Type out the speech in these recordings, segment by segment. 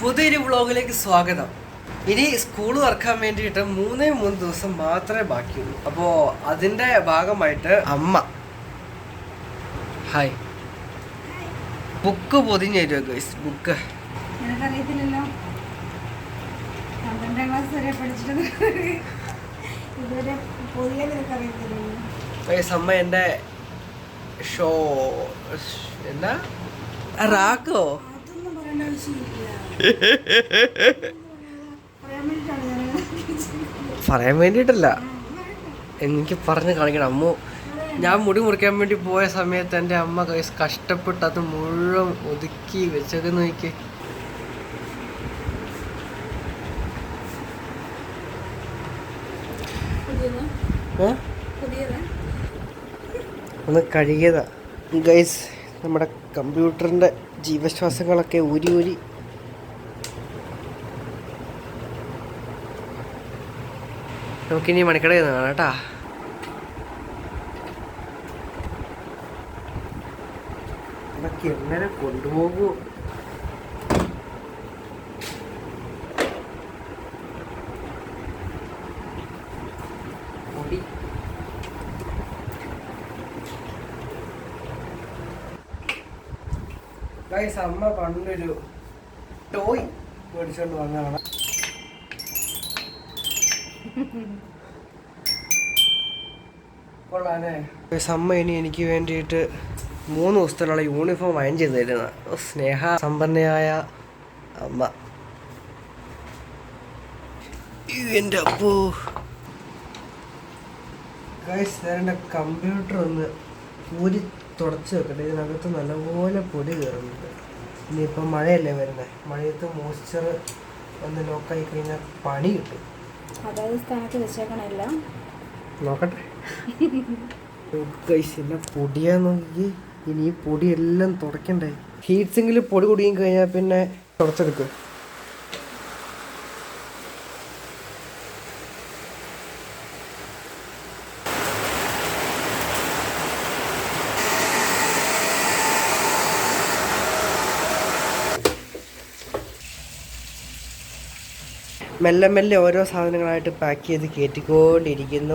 പുതിയൊരു വ്ളോഗിലേക്ക് സ്വാഗതം. ഇനി സ്കൂൾ തുറക്കാൻ വേണ്ടിയിട്ട് മൂന്നേ മൂന്ന് ദിവസം മാത്രമേ ബാക്കിയുള്ളൂ. അപ്പോൾ അതിന്റെ ഭാഗമായിട്ട് അമ്മ. ഹായ് ബുക്ക് പൊതിഞ്ഞു തരുമോ ഗൈസ് ബുക്ക് ഗൈസ് അമ്മ എന്റെ ഷോ എന്നാ റാക്കോ പറയാൻ വേണ്ടിട്ടല്ല വേണ്ടിയിട്ടല്ല. എനിക്ക് പറഞ്ഞ് കാണിക്കണം. അമ്മു ഞാൻ മുടി മുറിക്കാൻ വേണ്ടി പോയ സമയത്ത് എന്റെ അമ്മ കഷ്ടപ്പെട്ട് അത് മുഴുവൻ ഒതുക്കി വെച്ചൊക്കെ നോക്കി. ഒന്ന് കഴുകിയതാ. ഗൈസ് നമ്മുടെ കമ്പ്യൂട്ടറിന്റെ ജീവശ്വാസങ്ങളൊക്കെ ഊരി ഊരി. നമുക്കിനി മണിക്കടയിൽ നിന്ന് കാണാം കേട്ടാ. ഇതൊക്കെ എങ്ങനെ കൊണ്ടുപോകൂ പൊടി ഗൈസ് അമ്മ പണ്ടൊരു ടോയ് മേടിച്ചോണ്ട് വന്നതാണ്. കൊള്ളാനേ ഗൈസ് അമ്മ ഇനി എനിക്ക് വേണ്ടിയിട്ട് മൂന്ന് ദിവസത്തിനുള്ള യൂണിഫോം അയൺ ചെയ്ത് തരുന്ന സ്നേഹ സമ്പന്നയായ അമ്മ. എന്റെ അപ്പോ. ഗൈസ് ഞാൻ എന്റെ കമ്പ്യൂട്ടർ ഒന്ന് ഊരി തുടച്ച് വെക്കട്ടെ. ഇതിനകത്ത് നല്ലപോലെ പൊടി കയറുന്നുണ്ട്. ഇനിയിപ്പോൾ മഴയല്ലേ വരുന്നത് മഴയത്ത് മോയ്സ്ചർ ഒന്ന് ലോക്കായി കഴിഞ്ഞാൽ പണി കിട്ടും. അതായത് സ്ഥാനത്ത് വെച്ചേക്കണല്ല നോക്കട്ടെ. പൊടിയാ നോക്കി ഇനി ഈ പൊടിയെല്ലാം തുടയ്ക്കണ്ടേ. ഹീറ്റ് സിങ്കിൽ പൊടി കുടിയും കഴിഞ്ഞാൽ പിന്നെ തുടച്ചെടുക്കും. മെല്ലെ മെല്ലെ ഓരോ സാധനങ്ങളായിട്ട് പാക്ക് ചെയ്ത് കയറ്റിക്കൊണ്ടിരിക്കുന്നു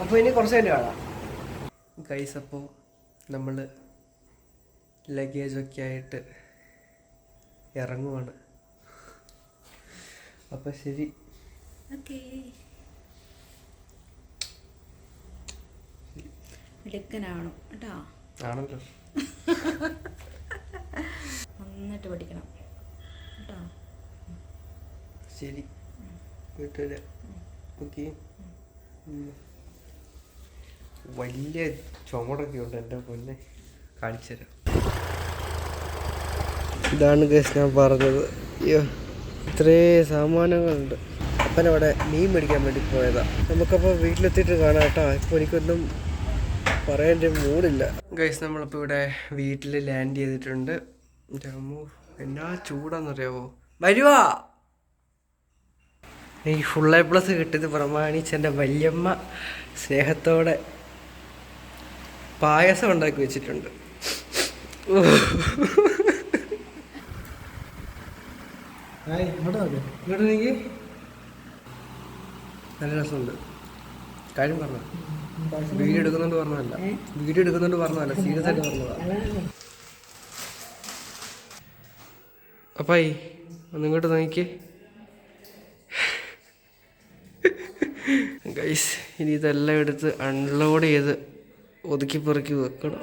അപ്പോൾ ഇനി കുറച്ച് കഴിഞ്ഞ് കാണാം. ഗൈസ് അപ്പോൾ നമ്മൾ ലഗേജൊക്കെ ആയിട്ട് ഇറങ്ങുവാണ്. അപ്പോൾ ശരി. ഓക്കേ മിടുക്കനാണോ കേട്ടോ. ആണല്ലോ. നന്നായിട്ട് പഠിക്കണം. ശരി. വീട്ടിൽ ഓക്കെ വലിയ ചുമടൊക്കെ ഉണ്ട് എന്റെ പൊന്നെ. കാണിച്ചുതരാം ഇതാണ് ഗസ് ഞാൻ പറഞ്ഞത്. അയ്യോ ഇത്രേ സാമാനങ്ങളുണ്ട്. അപ്പനവിടെ മീൻ മേടിക്കാൻ വേണ്ടി പോയതാ. നമുക്കപ്പോൾ വീട്ടിലെത്തിയിട്ട് കാണാം കേട്ടോ. ഇപ്പോൾ എനിക്കൊന്നും പറയാൻ മൂടില്ല. ഗൈസ് നമ്മളിപ്പോൾ ഇവിടെ വീട്ടിൽ ലാൻഡ് ചെയ്തിട്ടുണ്ട്. എന്നാ ചൂടാന്നറിയാവോ? വരുവാ! എനിക്ക് ഫുൾ എ പ്ലസ് കിട്ടിയത് പ്രമാണിച്ച് എന്റെ വല്യമ്മ സ്നേഹത്തോടെ പായസം ഉണ്ടാക്കി വെച്ചിട്ടുണ്ട്. ഇങ്ങോട്ട് നല്ല രസമുണ്ട്. കാര്യം പറഞ്ഞു? വീഡിയോ എടുക്കുന്നുണ്ട് പറഞ്ഞതല്ല. വീഡിയോ എടുക്കുന്നുണ്ട് പറഞ്ഞതല്ല. സീരിയസ് ആയിട്ട് പറഞ്ഞതാ. അപ്പായി ഒന്ന് ഇങ്ങോട്ട് ഗൈസ് ഇനി ഇതെല്ലാം എടുത്ത് അൺലോഡ് ചെയ്ത് ഒതുക്കി പെറുക്കി വെക്കണം.